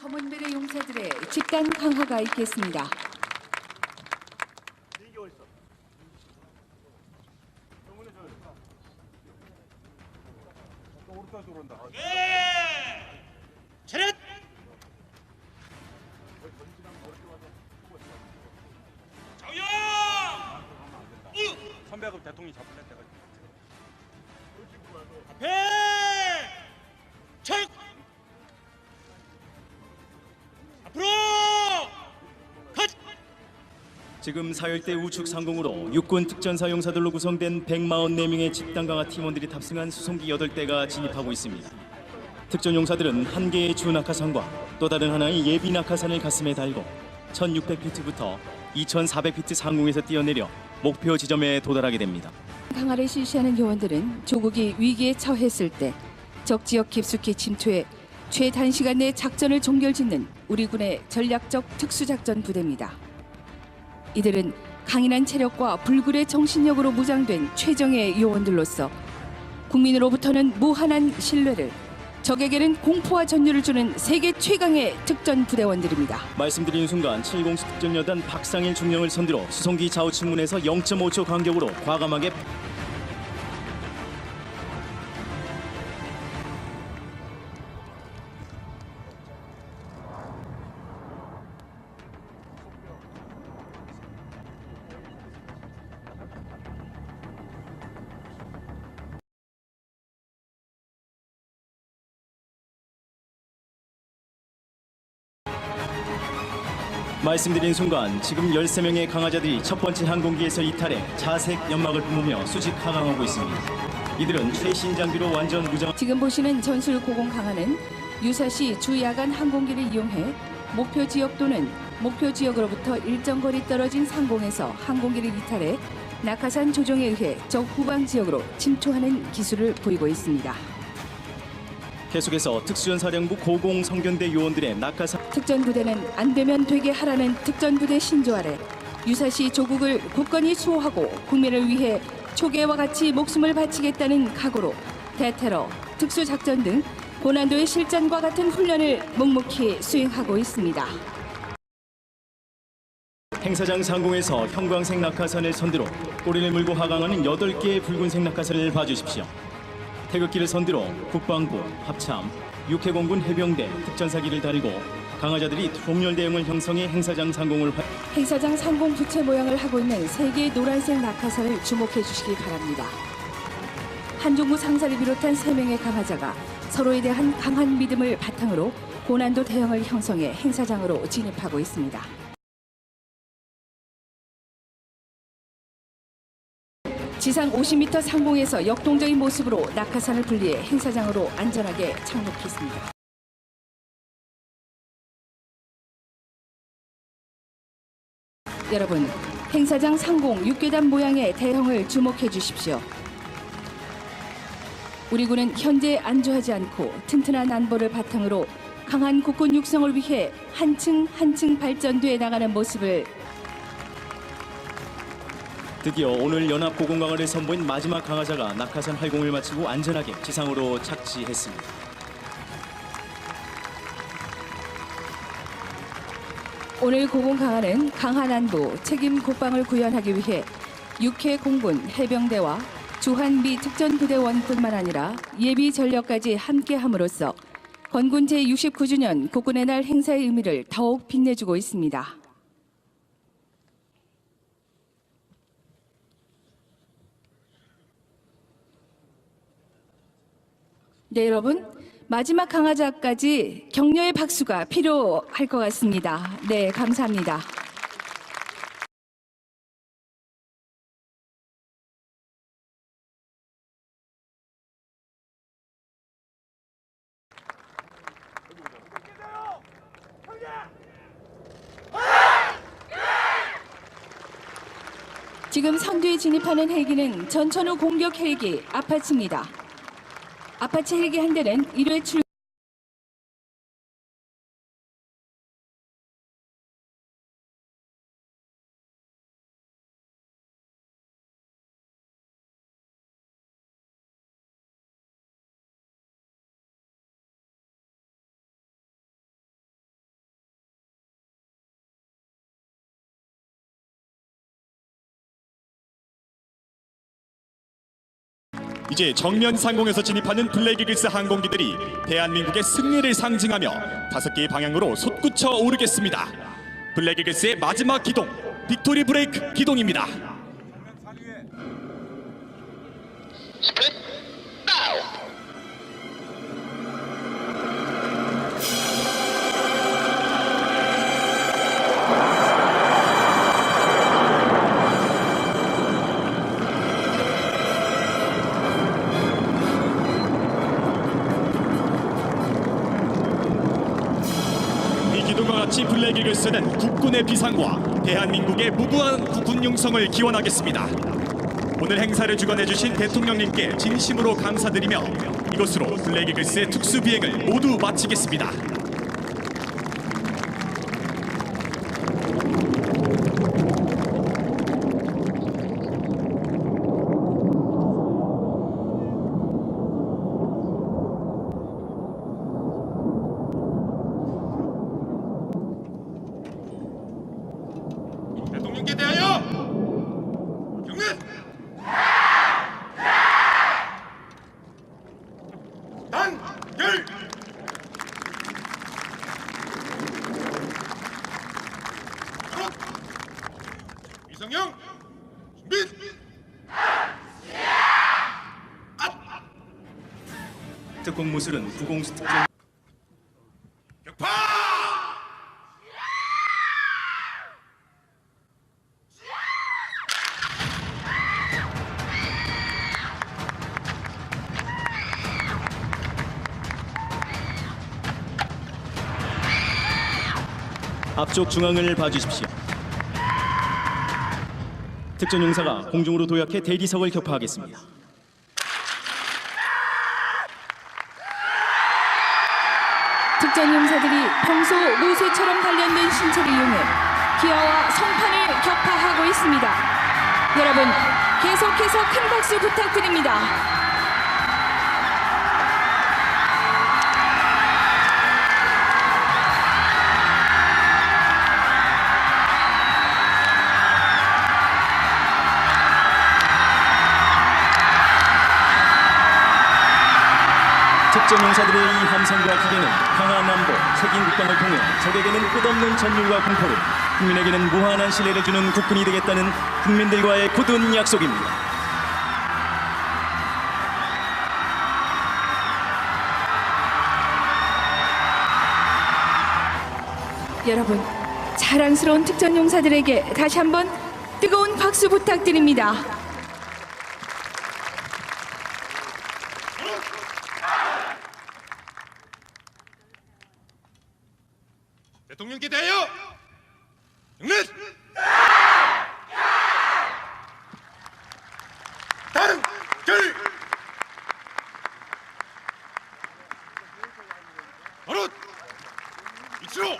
검은베레 용사들의 집단 강화가 있겠습니다. 지금 사열대 우측 상공으로 육군 특전사 용사들로 구성된 144명의 집단 강화 팀원들이 탑승한 수송기 8대가 진입하고 있습니다. 특전 용사들은 한 개의 주 낙하산과 또 다른 하나의 예비 낙하산을 가슴에 달고 1600피트부터 2400피트 상공에서 뛰어내려 목표 지점에 도달하게 됩니다. 강화를 실시하는 요원들은 조국이 위기에 처했을 때 적 지역 깊숙이 침투해 최단시간 내 작전을 종결짓는 우리 군의 전략적 특수작전 부대입니다. 이들은 강인한 체력과 불굴의 정신력으로 무장된 최정예 요원들로서 국민으로부터는 무한한 신뢰를 적에게는 공포와 전율을 주는 세계 최강의 특전 부대원들입니다. 말씀드린 순간 7공수 특전여단 박상일 중령을 선두로 수송기 좌우 측문에서 0.5초 간격으로 과감하게 말씀드린 순간 지금 13명의 강화자들이 첫 번째 항공기에서 이탈해 자색 연막을 뿜으며 수직 하강하고 있습니다. 이들은 최신 장비로 완전 무장 지금 보시는 전술 고공 강화는 유사시 주 야간 항공기를 이용해 목표 지역 또는 목표 지역으로부터 일정 거리 떨어진 상공에서 항공기를 이탈해 낙하산 조종에 의해 적 후방 지역으로 침투하는 기술을 보이고 있습니다. 계속해서 특수연사령부 고공 성견대 요원들의 낙하산 특전부대는 안 되면 되게 하라는 특전부대 신조 아래 유사시 조국을 굳건히 수호하고 국민을 위해 초계와 같이 목숨을 바치겠다는 각오로 대테러, 특수작전 등 고난도의 실전과 같은 훈련을 묵묵히 수행하고 있습니다. 행사장 상공에서 형광색 낙하산을 선두로 꼬리를 물고 하강하는 8개의 붉은색 낙하산을 봐주십시오. 태극기를 선두로 국방부, 합참, 육해공군 해병대, 특전사기를 다리고 강화자들이 통렬 대응을 형성해 행사장 상공을 활... 행사장 상공 부채 모양을 하고 있는 세 개의 노란색 낙하산을 주목해 주시기 바랍니다. 한종구 상사를 비롯한 세 명의 강화자가 서로에 대한 강한 믿음을 바탕으로 고난도 대응을 형성해 행사장으로 진입하고 있습니다. 지상 50m 상공에서 역동적인 모습으로 낙하산을 분리해 행사장으로 안전하게 착륙했습니다. 여러분, 행사장 상공 육계단 모양의 대형을 주목해 주십시오. 우리 군은 현재 안주하지 않고 튼튼한 안보를 바탕으로 강한 국군 육성을 위해 한층 한층 발전돼 나가는 모습을 드디어 오늘 연합 고공강화를 선보인 마지막 강화자가 낙하산 활공을 마치고 안전하게 지상으로 착지했습니다. 오늘 고공 강화는 강한 안보 책임 국방을 구현하기 위해 육해 공군 해병대와 주한미 특전부대원뿐만 아니라 예비 전력까지 함께함으로써 건군 제69주년 국군의 날 행사의 의미를 더욱 빛내주고 있습니다. 네, 여러분. 마지막 강화자까지 격려의 박수가 필요할 것 같습니다. 네, 감사합니다. 지금 선두에 진입하는 헬기는 전천후 공격 헬기 아파치입니다. 아파치 헬기 한 대는 1회 출 이제 정면 상공에서 진입하는 블랙이글스 항공기들이 대한민국의 승리를 상징하며 다섯 개의 방향으로 솟구쳐 오르겠습니다. 블랙이글스의 마지막 기동, 빅토리 브레이크 기동입니다. 이 기동과 같이 블랙이글스는 국군의 비상과 대한민국의 무고한 국군 용성을 기원하겠습니다. 오늘 행사를 주관해주신 대통령님께 진심으로 감사드리며 이것으로 블랙이글스의 특수 비행을 모두 마치겠습니다. 대통령께 대하여 경례 단결 바로 이성영 준비 특공 무술은 구공수 특전 격파 앞쪽 중앙을 봐주십시오. 특전 용사가 공중으로 도약해 대리석을 격파하겠습니다. 특전 용사들이 평소 모세처럼 단련된 신체를 이용해 기아와 성판을 격파하고 있습니다. 여러분 계속해서 큰 박수 부탁드립니다. 특전 용사들의 이 함성과 기계는 평화남보 책임 국방을 통해 적에게는 끝없는 전율과 공포를 국민에게는 무한한 신뢰를 주는 국군이 되겠다는 국민들과의 굳은 약속입니다. 여러분 자랑스러운 특전 용사들에게 다시 한번 뜨거운 박수 부탁드립니다. 대통령께 대하여 경례 단결 바로 이치로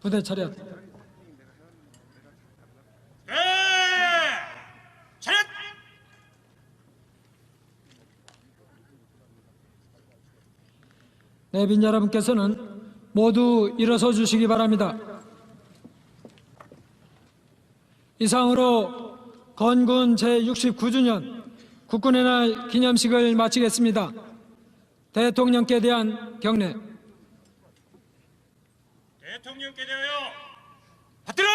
부대 차렷. 네 차렷 내빈 여러분께서는 모두 일어서 주시기 바랍니다. 이상으로 건군 제69주년 국군의 날 기념식을 마치겠습니다. 대통령께 대한 경례. 대통령께 대하여 받들어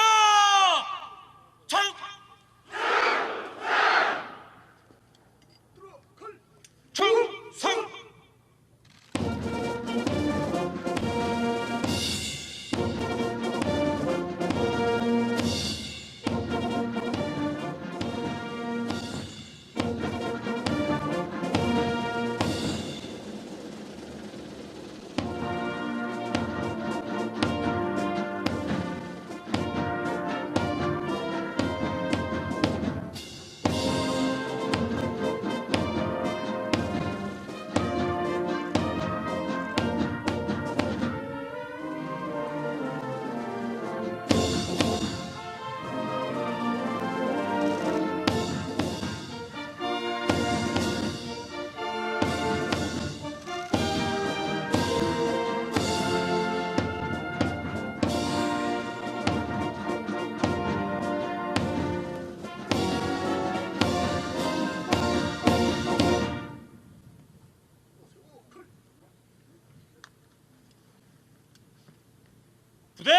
부대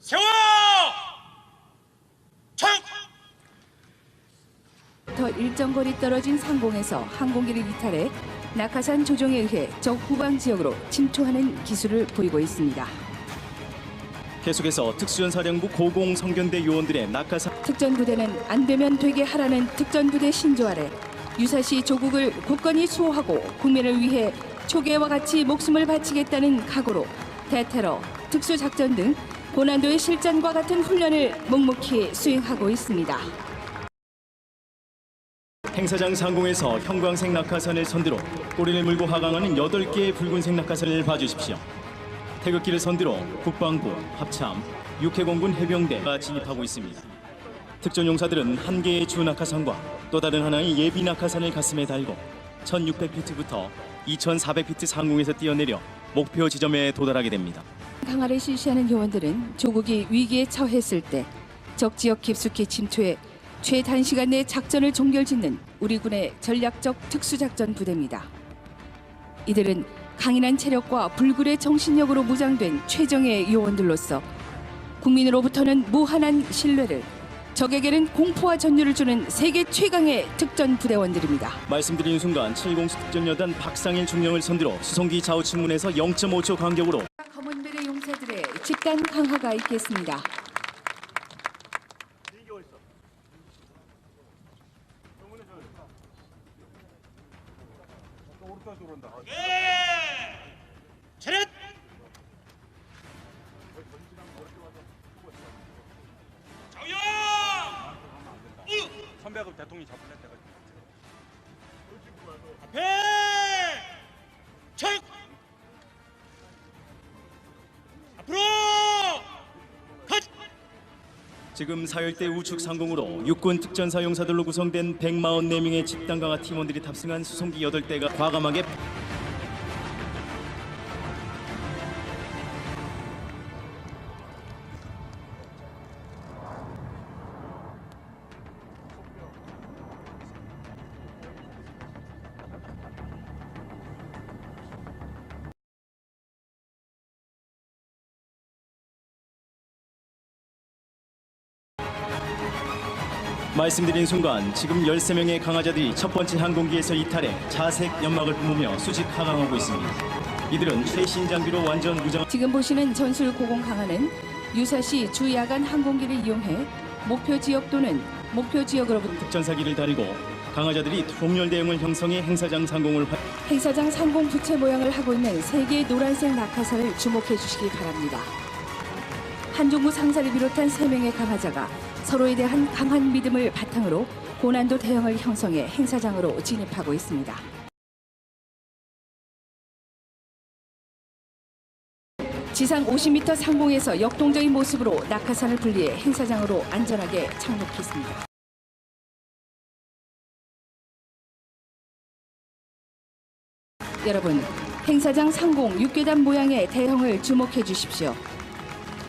세워 청더 일정 거리 떨어진 상공에서 항공기를 이탈해 낙하산 조종에 의해 적 후방 지역으로 침투하는 기술을 보이고 있습니다. 계속해서 특수전사령부 고공 성견대 요원들의 낙하산 특전부대는 안 되면 되게 하라는 특전부대 신조 아래 유사시 조국을 굳건히 수호하고 국민을 위해 초계와 같이 목숨을 바치겠다는 각오로 대테러, 특수작전 등 고난도의 실전과 같은 훈련을 묵묵히 수행하고 있습니다. 행사장 상공에서 형광색 낙하산을 선두로 꼬리를 물고 하강하는 8개의 붉은색 낙하산을 봐주십시오. 태극기를 선두로 국방부, 합참, 육해공군 해병대가 진입하고 있습니다. 특전용사들은 한 개의 주 낙하산과 또 다른 하나의 예비 낙하산을 가슴에 달고 1600피트부터 2400피트 상공에서 뛰어내려 목표 지점에 도달하게 됩니다. 강화를 실시하는 요원들은 조국이 위기에 처했을 때 적 지역 깊숙이 침투해 최단시간 내 작전을 종결짓는 우리 군의 전략적 특수작전 부대입니다. 이들은 강인한 체력과 불굴의 정신력으로 무장된 최정예 요원들로서 국민으로부터는 무한한 신뢰를 적에게는 공포와 전율을 주는 세계 최강의 특전 부대원들입니다. 말씀드린 순간 7공수 특전여단 박상일 중령을 선두로 수송기 좌우 측문에서 0.5초 간격으로 집단 강화가 있겠습니다. 차렷! 정영 선배하고 대통령이 잡을 때가 앞에 지금 사열대 우측 상공으로 육군 특전사 용사들로 구성된 144명의 집단 강화 팀원들이 탑승한 수송기 8대가 과감하게 말씀드린 순간 지금 13명의 강화자들이 첫 번째 항공기에서 이탈해 자색 연막을 뿜으며 수직 하강하고 있습니다. 이들은 최신 장비로 완전 무장 지금 보시는 전술 고공 강화는 유사시 주 야간 항공기를 이용해 목표 지역 또는 목표 지역으로부터 특전사기를 다리고 강화자들이 동렬 대형을 형성해 행사장 상공을 활... 행사장 상공 부채 모양을 하고 있는 세 개의 노란색 낙하산을 주목해 주시기 바랍니다. 한종무 상사를 비롯한 세 명의 강화자가 서로에 대한 강한 믿음을 바탕으로 고난도 대형을 형성해 행사장으로 진입하고 있습니다. 지상 50m 상공에서 역동적인 모습으로 낙하산을 분리해 행사장으로 안전하게 착륙했습니다. 여러분, 행사장 상공 육계단 모양의 대형을 주목해 주십시오.